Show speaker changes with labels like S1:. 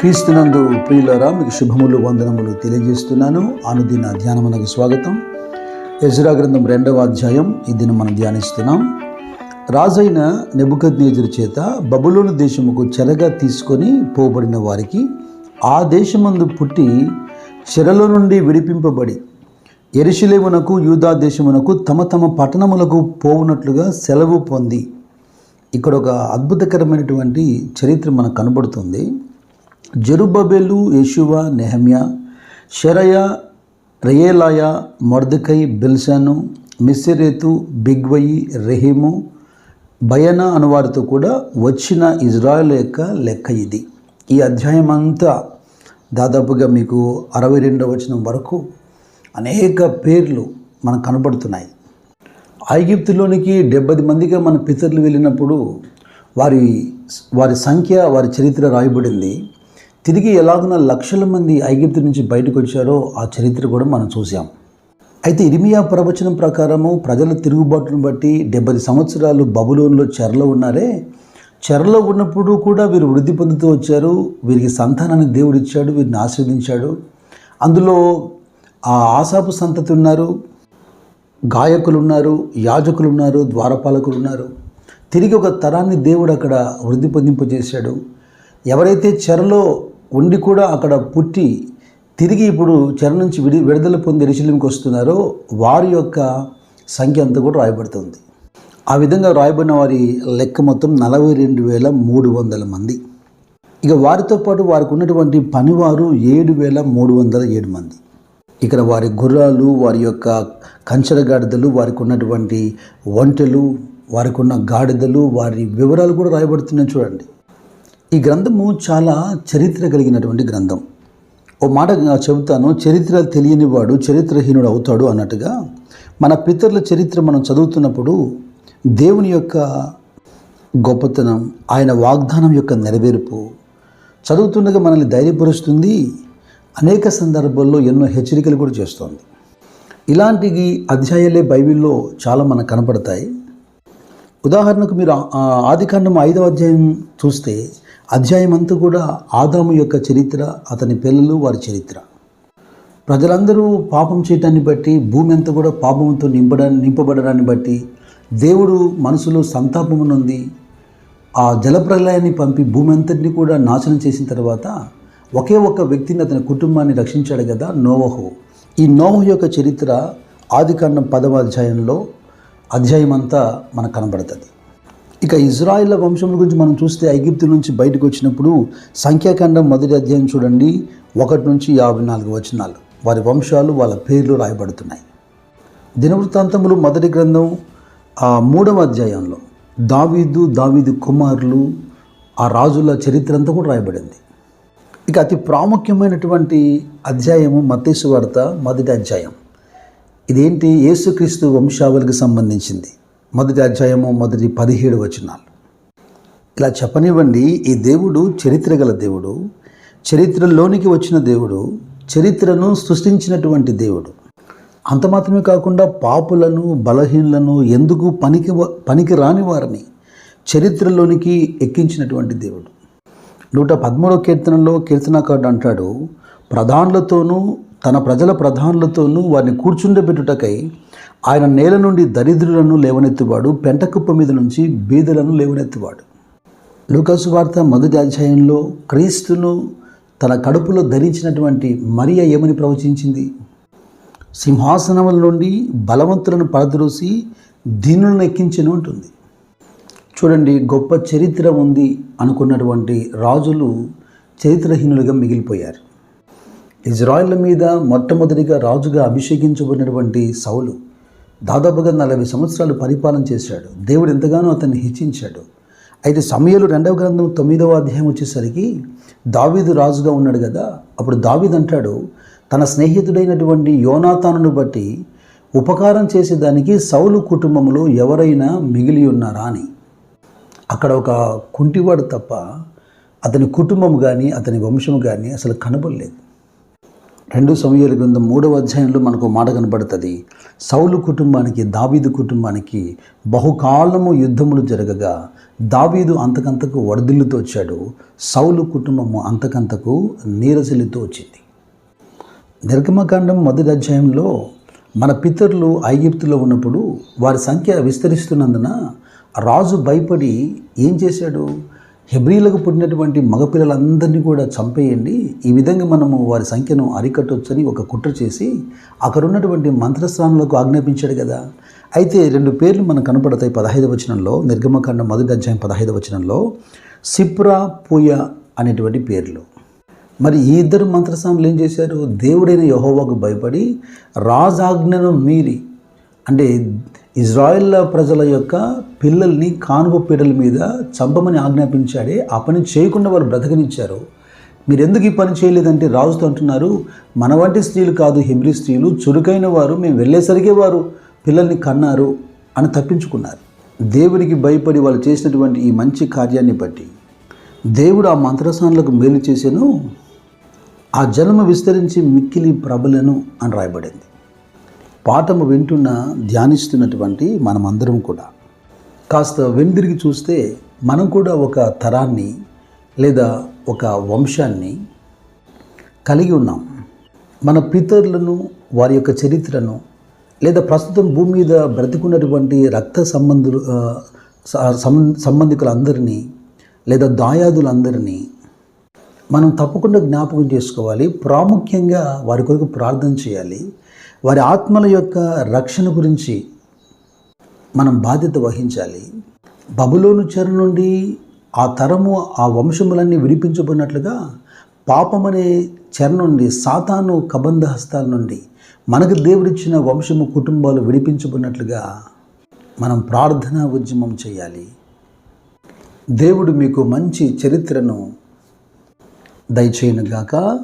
S1: క్రీస్తునందు ప్రియులరా మీకు శుభములు వందనములు తెలియజేస్తున్నాను. అనుదిన ధ్యానమునకు స్వాగతం. యజురా గ్రంథం రెండవ అధ్యాయం ఈ మనం ధ్యానిస్తున్నాం. రాజైన నెబుకద్నేజరు చేత బబులోని దేశముకు చెరగా తీసుకొని పోబడిన వారికి ఆ దేశమందు పుట్టి చెరలో నుండి విడిపింపబడి ఎరుషులేమునకు యూదా దేశమునకు తమ తమ పట్టణములకు పోవునట్లుగా సెలవు పొంది. ఇక్కడ ఒక అద్భుతకరమైనటువంటి చరిత్ర మనకు కనబడుతుంది. జెరుబబెలు యశువ నెహమ్య షరయ రేయలాయ మర్దుకై బిల్షాను మిస్సిరేతు బిగ్వయి రెహీము బయనా అనువారితో కూడా వచ్చిన ఇజ్రాయెల్ యొక్క లెక్క ఇది. ఈ అధ్యాయం అంతా దాదాపుగా మీకు అరవై రెండవ వచనం వరకు అనేక పేర్లు మనకు కనబడుతున్నాయి. ఐగిప్తులోనికి డెబ్బై మందిగా మన పితరులు వెళ్ళినప్పుడు వారి వారి సంఖ్య వారి చరిత్ర రాయబడింది. తిరిగి ఎలాగున లక్షల మంది ఐగిప్తు నుంచి బయటకు వచ్చారో ఆ చరిత్ర కూడా మనం చూసాం అయితే ఇరిమియా ప్రవచనం ప్రకారము ప్రజల తిరుగుబాటును బట్టి డెబ్బై సంవత్సరాలు బబులోన్లో చెరలో ఉన్నారే? చెరలో ఉన్నప్పుడు కూడా వీరు వృద్ధి పొందుతూ వచ్చారు. వీరికి సంతానాన్ని దేవుడు ఇచ్చాడు వీరిని ఆశీర్వదించాడు. అందులో ఆ ఆశాపు సంతతి ఉన్నారు గాయకులు ఉన్నారు యాజకులు ఉన్నారు ద్వారపాలకులు ఉన్నారు తిరిగి ఒక తరాన్ని దేవుడు అక్కడ వృద్ధి పొందింపజేశాడు. ఎవరైతే చెరలో ఉండి కూడా అక్కడ పుట్టి తిరిగి ఇప్పుడు చెర నుంచి విడి విడుదల పొంది రిశిలింకి వస్తున్నారో వారి యొక్క సంఖ్య అంతా కూడా రాయబడుతుంది. ఆ విధంగా రాయబడిన వారి లెక్క మొత్తం నలభై రెండు వేల మూడు వందల మంది. ఇక వారితో పాటు వారికి ఉన్నటువంటి పనివారు ఏడు వేల మూడు వందల ఏడు మంది. ఇక్కడ వారి గుర్రాలు వారి యొక్క కంచెర గాడిదలు వారికి ఉన్నటువంటి ఒంటెలు వారికి ఉన్న గాడిదలు వారి వివరాలు కూడా రాయబడుతున్నాయి చూడండి. ఈ గ్రంథము చాలా చరిత్ర కలిగినటువంటి గ్రంథం. ఓ మాట చెబుతాను చరిత్ర తెలియని వాడు చరిత్రహీనుడు అవుతాడు అన్నట్టుగా మన పితరుల చరిత్ర మనం చదువుతున్నప్పుడు దేవుని యొక్క గొప్పతనం ఆయన వాగ్దానం యొక్క నెరవేర్పు చదువుతుండగా మనల్ని ధైర్యపరుస్తుంది. అనేక సందర్భాల్లో ఎన్నో హెచ్చరికలు కూడా చేస్తోంది. ఇలాంటివి అధ్యాయాలే బైబిల్లో చాలా మనకు కనపడతాయి. ఉదాహరణకు మీరు ఆదికాండం ఐదవ అధ్యాయం చూస్తే అధ్యాయం అంతా కూడా ఆదాము యొక్క చరిత్ర అతని పిల్లలు వారి చరిత్ర. ప్రజలందరూ పాపం చేయటాన్ని బట్టి భూమి అంతా కూడా పాపంతో నింపడాన్ని నింపబడడాన్ని బట్టి దేవుడు మనసులో సంతాపమునుంది ఆ జలప్రలయాన్ని పంపి భూమి అంతటిని కూడా నాశనం చేసిన తర్వాత ఒకే ఒక్క వ్యక్తిని అతని కుటుంబాన్ని రక్షించాడు కదా నోవహు. ఈ నోవహు యొక్క చరిత్ర ఆదికాండం పదవ అధ్యాయంలో అధ్యాయం అంతా మనకు కనబడుతుంది. ఇక ఇజ్రాయిల్ వంశం గురించి మనం చూస్తే ఐగిప్తు నుంచి బయటకు వచ్చినప్పుడు సంఖ్యాకాండం మొదటి అధ్యాయం చూడండి ఒకటి నుంచి యాభై నాలుగు వచనాలు. వారి వంశాలు వాళ్ళ పేర్లు రాయబడుతున్నాయి. దినవృత్తాంతములు మొదటి గ్రంథం ఆ మూడవ అధ్యాయంలో దావీదు దావీదు కుమారులు ఆ రాజుల చరిత్ర అంతా కూడా రాయబడింది. ఇక అతి ప్రాముఖ్యమైనటువంటి అధ్యాయము మత్తేసు వార్త మొదటి అధ్యాయం. ఇదేంటి? యేసుక్రీస్తు వంశావళికి సంబంధించింది. మొదటి అధ్యాయము మొదటి పదిహేడు వచనాలు. ఇలా చెప్పనివ్వండి ఈ దేవుడు చరిత్ర గల దేవుడు చరిత్రలోనికి వచ్చిన దేవుడు చరిత్రను సృష్టించినటువంటి దేవుడు. అంత మాత్రమే కాకుండా పాపులను బలహీనులను ఎందుకు పనికి పనికి రాని వారిని చరిత్రలోనికి ఎక్కించినటువంటి దేవుడు. నూట పదమూడవ కీర్తనలో కీర్తనకారుడు అంటాడు ప్రధానులతోనూ తన ప్రజల ప్రధానులతోనూ వారిని కూర్చుండబెట్టుటకై ఆయన నేల నుండి దరిద్రులను లేవనెత్తువాడు పెంటకుప్ప మీద నుంచి బీదలను లేవనెత్తువాడు. లూకాసు వార్త మొదటి అధ్యాయంలో క్రీస్తును తన కడుపులో ధరించినటువంటి మరియ ఏమని ప్రవచించింది? సింహాసనముల నుండి బలవంతులను పడద్రోసి దీనులను ఎక్కించను ఉంటుంది చూడండి గొప్ప చరిత్ర ఉంది అనుకున్నటువంటి రాజులు చరిత్రహీనులుగా మిగిలిపోయారు. ఇజ్రాయిల్ మీద మొట్టమొదటిగా రాజుగా అభిషేకించబడినటువంటి సౌలు దాదాపుగా నలభై సంవత్సరాలు పరిపాలన చేశాడు. దేవుడు ఎంతగానో అతన్ని హెచ్చించాడు. అయితే సమయలు రెండవ గ్రంథం తొమ్మిదవ అధ్యాయం వచ్చేసరికి దావీదు రాజుగా ఉన్నాడు కదా అప్పుడు దావీద్ అంటాడు తన స్నేహితుడైనటువంటి యోనాతానును బట్టి ఉపకారం చేసేదానికి సౌలు కుటుంబంలో ఎవరైనా మిగిలి ఉన్నారా? అని. అక్కడ ఒక కుంటివాడు తప్ప అతని కుటుంబం కానీ అతని వంశం కానీ అసలు కనబడలేదు. రెండు సమయాల గ్రంథం మూడవ అధ్యాయంలో మనకు మాట కనబడుతుంది. సౌలు కుటుంబానికి దావీదు కుటుంబానికి బహుకాలము యుద్ధములు జరగగా దావీదు అంతకంతకు వడదిల్లుతో వచ్చాడు. సౌలు కుటుంబము అంతకంతకు నీరసిల్లుతో వచ్చింది. నిర్గమకాండం మొదటి అధ్యాయంలో మన పితరులు ఐగిప్తులో ఉన్నప్పుడు వారి సంఖ్య విస్తరిస్తున్నందున రాజు భయపడి ఏం చేశాడు? హెబ్రీలకు పుట్టినటువంటి మగపిల్లలందరినీ కూడా చంపేయండి. ఈ విధంగా మనము వారి సంఖ్యను అరికట్టొచ్చని ఒక కుట్ర చేసి అక్కడ ఉన్నటువంటి మంత్రస్నానులకు ఆజ్ఞాపించాడు కదా. అయితే రెండు పేర్లు మనకు కనపడతాయి పదహైదు వచనంలో నిర్గమకాండ మొదటి అధ్యాయం పదహైదు వచనంలో సిప్రా పూయ అనేటువంటి పేర్లు. మరి ఈ ఇద్దరు మంత్రస్వాములు ఏం చేశారు? దేవుడైన యహోవాకు భయపడి రాజాజ్ఞను మీరి అంటే ఇజ్రాయెల్ ప్రజల యొక్క పిల్లల్ని కానుక పీడల మీద చంపమని ఆజ్ఞాపించాడే. ఆ పని చేయకుండా వారు బ్రతకనిచ్చారు. మీరు ఎందుకు ఈ పని చేయలేదంటే రాజుతో అంటున్నారు మన వంటి స్త్రీలు కాదు హిమ్రీ స్త్రీలు చురుకైన వారు మేము వెళ్ళేసరికే వారు పిల్లల్ని కన్నారు అని తప్పించుకున్నారు. దేవుడికి భయపడి వాళ్ళు చేసినటువంటి ఈ మంచి కార్యాన్ని బట్టి దేవుడు ఆ మంత్రసానులకు మేలు చేశాను ఆ జన్మ విస్తరించి మిక్కిలి ప్రబలను అని రాయబడింది. పాఠము వింటున్న ధ్యానిస్తున్నటువంటి మనమందరం కూడా. కాస్త వెనుదిరిగి చూస్తే మనం కూడా ఒక తరాన్ని లేదా ఒక వంశాన్ని కలిగి ఉన్నాం. మన పితరులను వారి యొక్క చరిత్రను లేదా ప్రస్తుతం భూమి మీద బ్రతికున్నటువంటి రక్త సంబంధులు సం- సంబంధికులందరినీ లేదా దాయాదులందరినీ మనం తప్పకుండా జ్ఞాపకం చేసుకోవాలి. ప్రాముఖ్యంగా వారి కొరకు ప్రార్థన చేయాలి. వారి ఆత్మల యొక్క రక్షణ గురించి మనం బాధ్యత వహించాలి. బబులోను చెర నుండి ఆ తరము ఆ వంశములన్నీ విడిపించబడినట్లుగా పాపమనే చెర నుండి సాతాను కబంధ హస్తాల నుండి మనకు దేవుడిచ్చిన వంశము కుటుంబాలు విడిపించబడినట్లుగా మనం ప్రార్థనా ఉద్యమం చేయాలి. దేవుడు మీకు మంచి చరిత్రను దయచేయనుగాక.